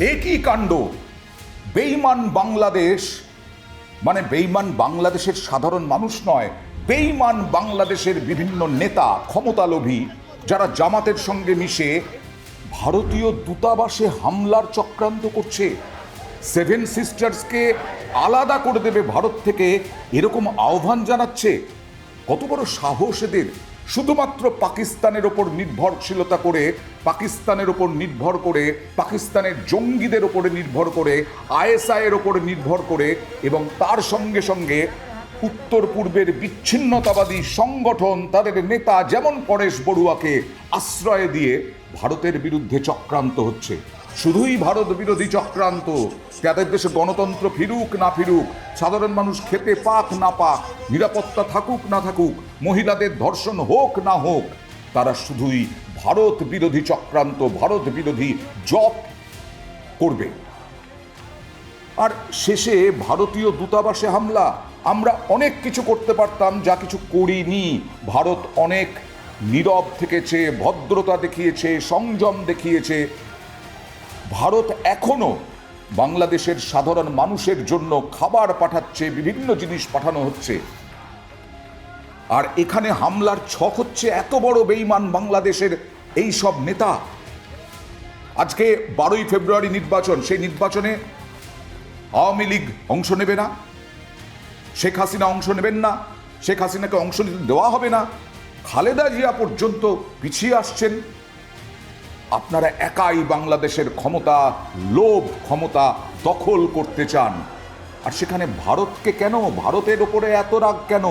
একই কাণ্ড। বেইমান বাংলাদেশ মানে বেইমান বাংলাদেশের সাধারণ মানুষ নয়, বেইমান বাংলাদেশের বিভিন্ন নেতা, ক্ষমতালোভী, যারা জামাতের সঙ্গে মিশে ভারতীয় দূতাবাসে হামলার চক্রান্ত করছে। সেভেন সিস্টার্সকে আলাদা করে দেবে ভারত থেকে, এরকম আহ্বান জানাচ্ছে। কত বড় সাহস এদের। শুধুমাত্র পাকিস্তানের ওপর নির্ভরশীলতা করে, পাকিস্তানের ওপর নির্ভর করে, পাকিস্তানের জঙ্গিদের ওপরে নির্ভর করে আইএসআই এর ওপরে নির্ভর করে এবং তার সঙ্গে সঙ্গে উত্তর পূর্বের বিচ্ছিন্নতাবাদী সংগঠন তাদের নেতা যেমন পরেশ বড়ুয়াকে আশ্রয় দিয়ে ভারতের বিরুদ্ধে চক্রান্ত হচ্ছে। শুধুই ভারত বিরোধী চক্রান্ত। যাদের দেশে গণতন্ত্র ফিরুক না ফিরুক, সাধারণ মানুষ খেতে পাক না পাক, নিরাপত্তা থাকুক না থাকুক, মহিলাদের ধর্ষণ হোক না হোক, তারা শুধুই ভারত বিরোধী চক্রান্ত, ভারত বিরোধী জপ করবে। আর শেষে ভারতীয় দূতাবাসে হামলা। আমরা অনেক কিছু করতে পারতাম, যা কিছু করিনি। ভারত অনেক নীরব থেকেছে, ভদ্রতা দেখিয়েছে, সংযম দেখিয়েছে ভারত এখনও বাংলাদেশের সাধারণ মানুষের জন্য খাবার পাঠাচ্ছে, বিভিন্ন জিনিস পাঠানো হচ্ছে। আর এখানে হামলার ছক হচ্ছে এত বড় বেইমান বাংলাদেশের এই সব নেতা। আজকে বারোই ফেব্রুয়ারি নির্বাচন, সেই নির্বাচনে আওয়ামী লীগ অংশ নেবে না, শেখ হাসিনা অংশ নেবেন না, শেখ হাসিনাকে অংশ দেওয়া হবে না। খালেদা জিয়া পর্যন্ত পিছিয়ে আসছেন। আপনারা একাই বাংলাদেশের ক্ষমতা, লোভ ক্ষমতা দখল করতে চান। আর সেখানে ভারতকে কেন? ভারতের ওপরে এত রাগ কেন?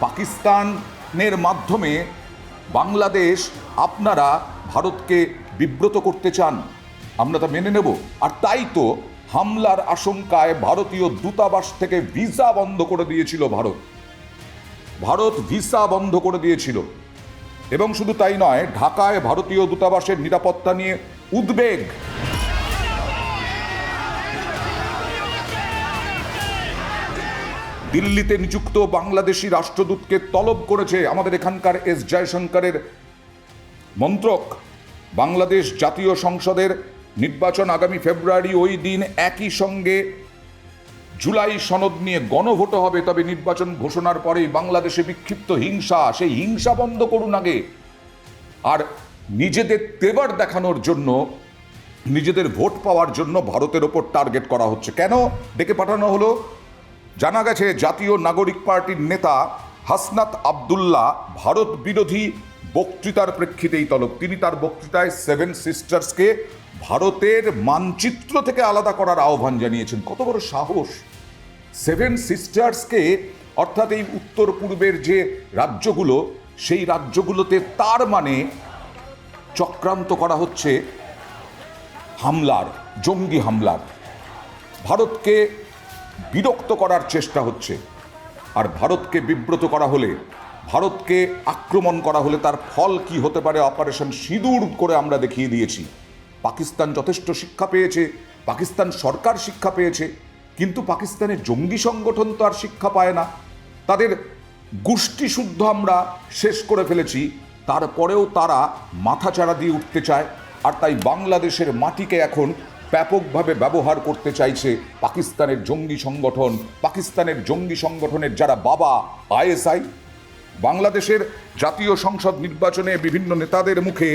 পাকিস্তানের মাধ্যমে বাংলাদেশ আপনারা ভারতকে বিব্রত করতে চান। আমরা তা মেনে নেব। আর তাই তো হামলার আশঙ্কায় ভারতীয় দূতাবাস থেকে ভিসা বন্ধ করে দিয়েছিল ভারত। ভারত ভিসা বন্ধ করে দিয়েছিল। এবং শুধু তাই নয়, ঢাকায় ভারতীয় দূতাবাসের নিরাপত্তা নিয়ে উদ্বেগ। দিল্লিতে নিযুক্ত বাংলাদেশি রাষ্ট্রদূতকে তলব করেছে আমাদের এখানকার এস জয়শঙ্করের মন্ত্রক। বাংলাদেশ জাতীয় সংসদের নির্বাচন আগামী ফেব্রুয়ারি ওই দিন একই সঙ্গে জুলাই সনদ নিয়ে গণভোট হবে, তবে নির্বাচন ঘোষণার পরেই বাংলাদেশে বিক্ষিপ্ত হিংসা, সেই হিংসা বন্ধ করুন আগে। আর নিজেদের তেবার দেখানোর জন্য, নিজেদের ভোট পাওয়ার জন্য ভারতের ওপর টার্গেট করা হচ্ছে। কেন? ডেকে পাঠানো হলো। জানা গেছে, জাতীয় নাগরিক পার্টির নেতা হাসনাত আবদুল্লাহ ভারত বিরোধী বক্তৃতার প্রেক্ষিতেই তলব। তিনি তার বক্তৃতায় সেভেন সিস্টার্সকে ভারতের মানচিত্র থেকে আলাদা করার আহ্বান জানিয়েছেন। কত বড় সাহস। সেভেন সিস্টার্সকে অর্থাৎ এই উত্তর পূর্বের যে রাজ্যগুলো, সেই রাজ্যগুলোতে তার মানে চক্রান্ত করা হচ্ছে হামলার, জঙ্গি হামলার। ভারতকে বিরক্ত করার চেষ্টা হচ্ছে। আর ভারতকে বিব্রত করা হলে ভারতকে আক্রমণ করা হলে তার ফল কি হতে পারে? অপারেশন সিঁদুর করে আমরা দেখিয়ে দিয়েছি। পাকিস্তান যথেষ্ট শিক্ষা পেয়েছে, পাকিস্তান সরকার শিক্ষা পেয়েছে, কিন্তু পাকিস্তানের জঙ্গি সংগঠন তো আর শিক্ষা পায় না। তাদের গোষ্ঠী শুদ্ধ আমরা শেষ করে ফেলেছি, তারপরেও তারা মাথাচাড়া দিয়ে উঠতে চায়, আর তাই বাংলাদেশের মাটিকে এখন ব্যাপকভাবে ব্যবহার করতে চাইছে পাকিস্তানের জঙ্গি সংগঠন। পাকিস্তানের জঙ্গি সংগঠনের যারা বাবা, আইএসআই বাংলাদেশের জাতীয় সংসদ নির্বাচনে বিভিন্ন নেতাদের মুখে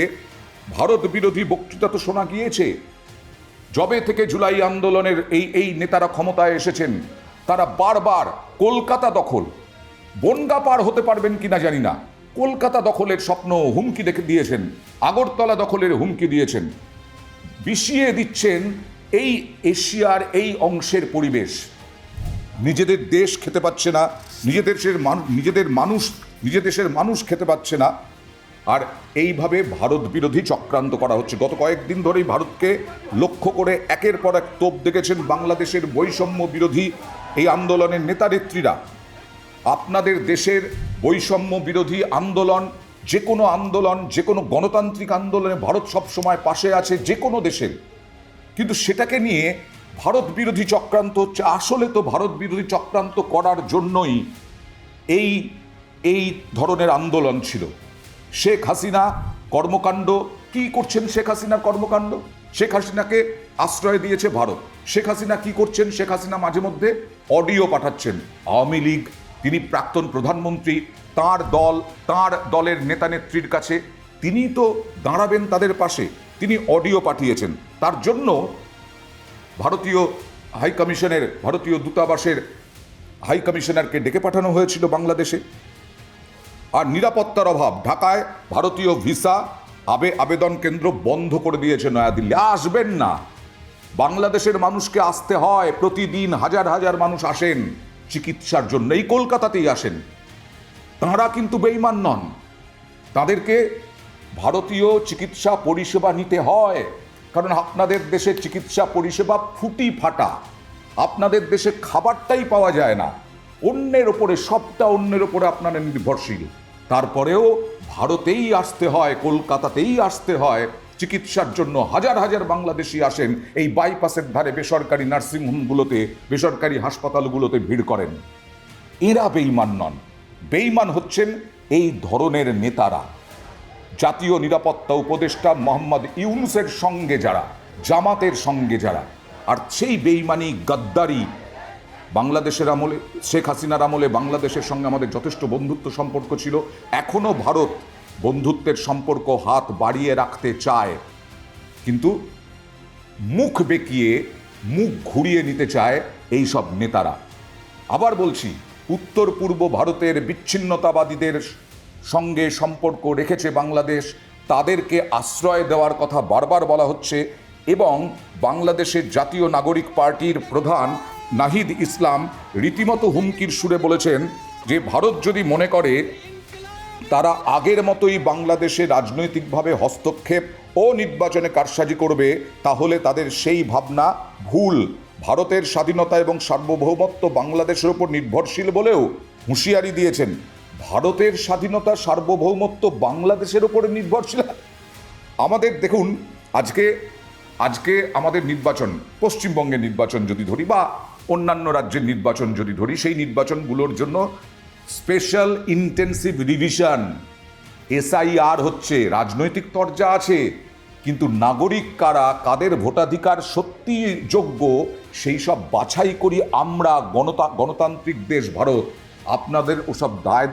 ভারত বিরোধী বক্তৃতা তো শোনা গিয়েছে। জবে থেকে জুলাই আন্দোলনের এই এই নেতারা ক্ষমতায় এসেছেন, তারা বারবার কলকাতা দখল। বনগা পার হতে পারবেন কিনা জানি না। কলকাতা দখলের স্বপ্ন হুমকি দেখে দিয়েছেন, আগরতলা দখলের হুমকি দিয়েছেন। বিষিয়ে দিচ্ছেন এই এশিয়ার এই অংশের পরিবেশ। নিজেদের দেশ খেতে পাচ্ছে না, নিজেদের নিজেদের মানুষ নিজের দেশের মানুষ খেতে পাচ্ছে না। আর এইভাবে ভারত বিরোধী চক্রান্ত করা হচ্ছে। গত কয়েকদিন ধরেই ভারতকে লক্ষ্য করে একের পর এক তোপ দেখেছেন বাংলাদেশের বৈষম্য বিরোধী এই আন্দোলনের নেতানেত্রীরা আপনাদের দেশের বৈষম্য বিরোধী আন্দোলন, যে কোনো আন্দোলন, যে কোনো গণতান্ত্রিক আন্দোলনে ভারত সবসময় পাশে আছে যে কোনো দেশের। কিন্তু সেটাকে নিয়ে ভারত বিরোধী চক্রান্ত হচ্ছে। আসলে তো ভারত বিরোধী চক্রান্ত করার জন্যই এই এই ধরনের আন্দোলন ছিল। শেখ হাসিনা কর্মকাণ্ড, কি করছেন শেখ হাসিনার কর্মকাণ্ড? শেখ হাসিনাকে আশ্রয় দিয়েছে ভারত। শেখ হাসিনা কি করছেন? শেখ হাসিনা মাঝে মধ্যে অডিও পাঠাচ্ছেন। আওয়ামী লীগ, তিনি প্রাক্তন প্রধানমন্ত্রী, তার দল, তার দলের নেতা নেত্রীর কাছে, তিনি তো দাঁড়াবেন তাদের পাশে, তিনি অডিও পাঠিয়েছেন। তার জন্য ভারতীয় হাই কমিশনের, ভারতীয় দূতাবাসের হাই কমিশনারকে ডেকে পাঠানো হয়েছিল বাংলাদেশে। আর নিরাপত্তার অভাব। ঢাকায় ভারতীয় ভিসা, আবে আবেদন কেন্দ্র বন্ধ করে দিয়েছে নয়াদিল্লি। আসবেন না। বাংলাদেশের মানুষকে আসতে হয়। প্রতিদিন হাজার হাজার মানুষ আসেন। চিকিৎসার জন্য এই কলকাতাতেই আসেন। তাঁরা কিন্তু বেইমান নন। তাদেরকে ভারতীয় চিকিৎসা পরিষেবা নিতে হয়। কারণ আপনাদের দেশে চিকিৎসা পরিষেবা ফুটি ফাটা। আপনাদের দেশে খাবারটাই পাওয়া যায় না। অন্যের ওপরে, সবটা অন্যের ওপরে আপনারা নির্ভরশীল। তারপরেও ভারতেই আসতে হয়, কলকাতাতেই আসতে হয়। চিকিৎসার জন্য হাজার হাজার বাংলাদেশি আসেন। এই বাইপাসের ধারে বেসরকারি নার্সিংহোমগুলোতে বেসরকারি হাসপাতালগুলোতে ভিড় করেন। এরা বেইমান নন। বেইমান হচ্ছেন এই ধরনের নেতারা। জাতীয় নিরাপত্তা উপদেষ্টা মোহাম্মদ ইউনুসের সঙ্গে যারা, জামাতের সঙ্গে যারা, আর সেই বেইমানি গাদ্দারি বাংলাদেশের আমলে, শেখ হাসিনার আমলে বাংলাদেশের সঙ্গে আমাদের যথেষ্ট বন্ধুত্ব সম্পর্ক ছিল। এখনও ভারত বন্ধুত্বের সম্পর্ক হাত বাড়িয়ে রাখতে চায়। কিন্তু মুখ বেঁকিয়ে, মুখ ঘুরিয়ে নিতে চায় এই সব নেতারা। আবার বলছি, উত্তর পূর্ব ভারতের বিচ্ছিন্নতাবাদীদের সঙ্গে সম্পর্ক রেখেছে বাংলাদেশ। তাদেরকে আশ্রয় দেওয়ার কথা বারবার বলা হচ্ছে এবং বাংলাদেশের জাতীয় নাগরিক পার্টির প্রধান নাহিদ ইসলাম রীতিমতো হুমকির সুরে বলেছেন যে ভারত যদি মনে করে তারা আগের মতোই বাংলাদেশে রাজনৈতিকভাবে হস্তক্ষেপ ও নির্বাচনে কারসাজি করবে, তাহলে তাদের সেই ভাবনা ভুল। ভারতের স্বাধীনতা এবং সার্বভৌমত্ব বাংলাদেশের উপর নির্ভরশীল বলেও হুঁশিয়ারি দিয়েছেন। ভারতের স্বাধীনতা, সার্বভৌমত্ব বাংলাদেশের উপরে নির্ভরশীল। আমাদের দেখুন, আজকে আজকে আমাদের নির্বাচন, পশ্চিমবঙ্গের নির্বাচন যদি ধরি, বা অন্যান্য রাজ্যের নির্বাচন যদি ধরি, সেই নির্বাচনগুলোর জন্য স্পেশাল ইন্টেন্সিভ রিভিশন এসআইআর হচ্ছে, রাজনৈতিক তরজা আছে, কিন্তু নাগরিক কারা, কাদের ভোটাধিকার সত্যি যোগ্য, সেই সব বাছাই করি আমরা গণতা, গণতান্ত্রিক দেশ ভারত। আপনাদের ওসব দায়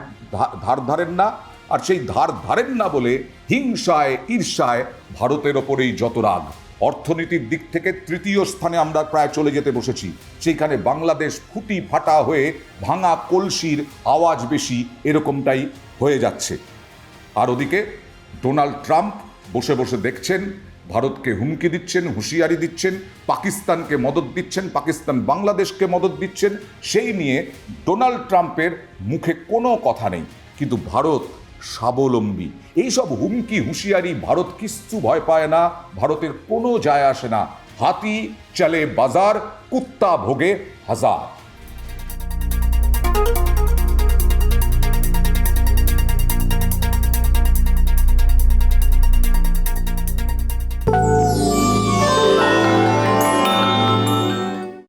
ধার ধারেন না, আর সেই ধার ধারেন না বলে হিংসায়, ঈর্ষায় ভারতের ওপরেই যত রাগ। অর্থনীতির দিক থেকে তৃতীয় স্থানে আমরা প্রায় চলে যেতে বসেছি। সেইখানে বাংলাদেশ ফুটি ফাটা হয়ে ভাঙা কলসির আওয়াজ বেশি এরকমটাই হয়ে যাচ্ছে। আর ওদিকে ডোনাল্ড ট্রাম্প বসে বসে দেখছেন, ভারতকে হুমকি দিচ্ছেন, হুঁশিয়ারি দিচ্ছেন, পাকিস্তানকে মদত দিচ্ছেন, পাকিস্তান বাংলাদেশকে মদত দিচ্ছেন, সেই নিয়ে ডোনাল্ড ট্রাম্পের মুখে কোনো কথা নেই। কিন্তু ভারত স্বাবলম্বী। এইসব হুমকি হুঁশিয়ারি ভারত কিচ্ছু ভয় পায় না, ভারতের কোনো যায় আসে না। হাতি চলে বাজার, কুত্তা ভোগে হাজার।